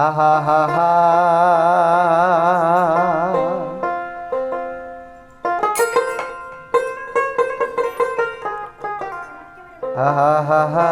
হা হা হা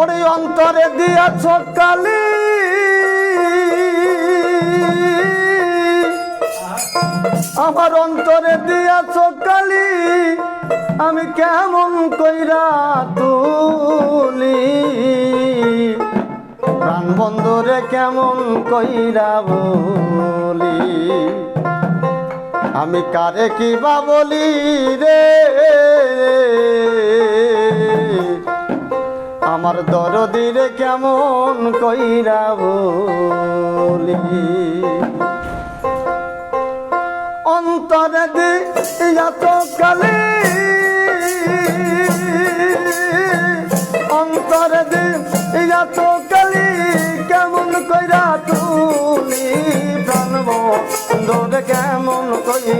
ওরে অন্তরে দিয়াছ কালি। আমার অন্তরে দিয়াছ কালি, আমি কেমন কইরা তুলি বন্ধুরে কেমন কইরা বলি? আমি কারে কি বা বলি রে? আমার দরদিরে কেমন কইরা বলি? অন্তরে দিয়াত কালি।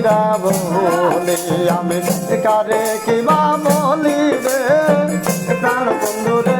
কইরা বলি আমি কারে কিবা বলি রে প্রাণ বন্ধুরে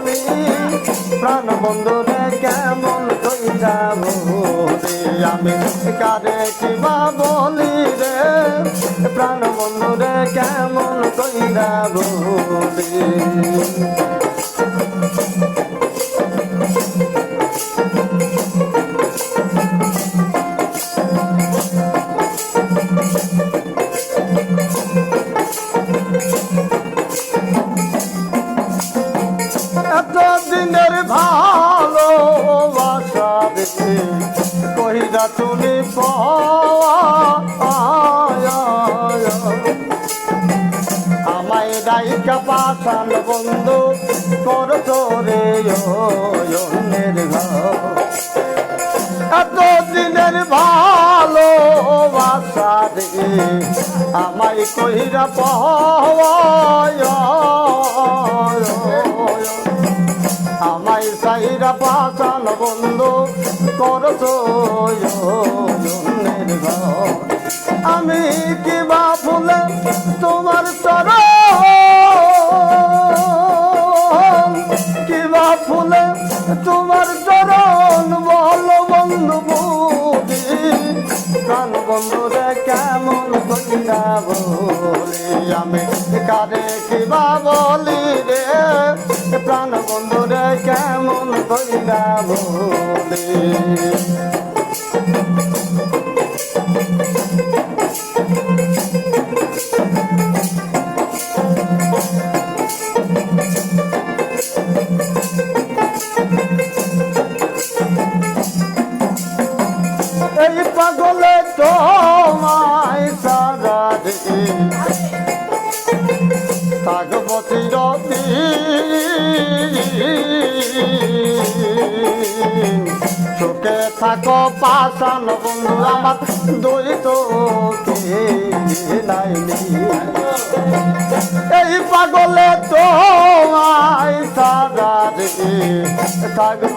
তুমি প্রাণ বন্ধুরে কেমন তুই যাব আমি কারে কিবা বলি রে? প্রাণ বন্ধুরে কেমন তুই বলি দেখে কহিরা তুমি আমায় দায়িকা পাশান বন্ধু করতো রে অন্যের ঘর। এত দিনের ভালোবাসা রে, আমায় কহিরা পাওয়া আমায় সাইরা বন্ধু আমি কিবা ফুলে তোমার চরণ কিবা ফুলে তোমার চরণ বল বন্ধু বুঝি প্রাণ বন্ধু রে কেমন কইরা বলি, আমি কারে কিবা বলি রে? প্রাণ বন্ধু রে, কেমন কইরা বলি? এই পাগলে তোমায় চোখে থাকো পাশান বন্ধু আমার দুই তো নাইনি এই পাগলে তোমায় সারা রে, থাকব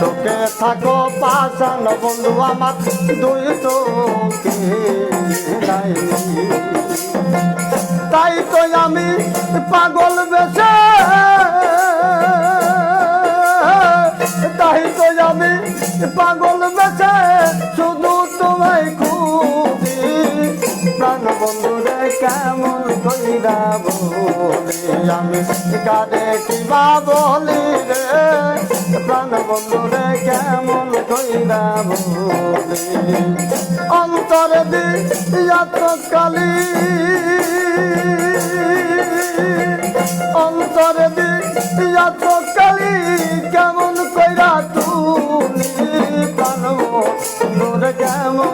চোখে থাকো পাশান বন্ধু আমার দুই চোখে নাইনি তাই তো আমি পাগল বেশে। পাগল বেছে শুধু তোমায় খুঁজি, প্রাণ বন্ধুরে কেমন কইরা বলি? আমি কারে কিবা বলি রে, প্রাণ বন্ধুরে কেমন কইরা বলি? অন্তর তো কালী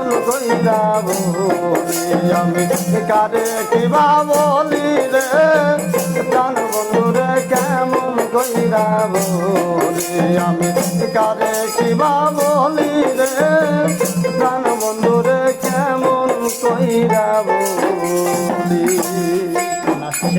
কেমন কইরা বলি? আমি কারে কিবা বলি রে প্রাণ বন্ধুরে কেমন কইরা বলি আমি কারে কিবা বলি রে প্রাণ বন্ধুরে কেমন কইরা বলি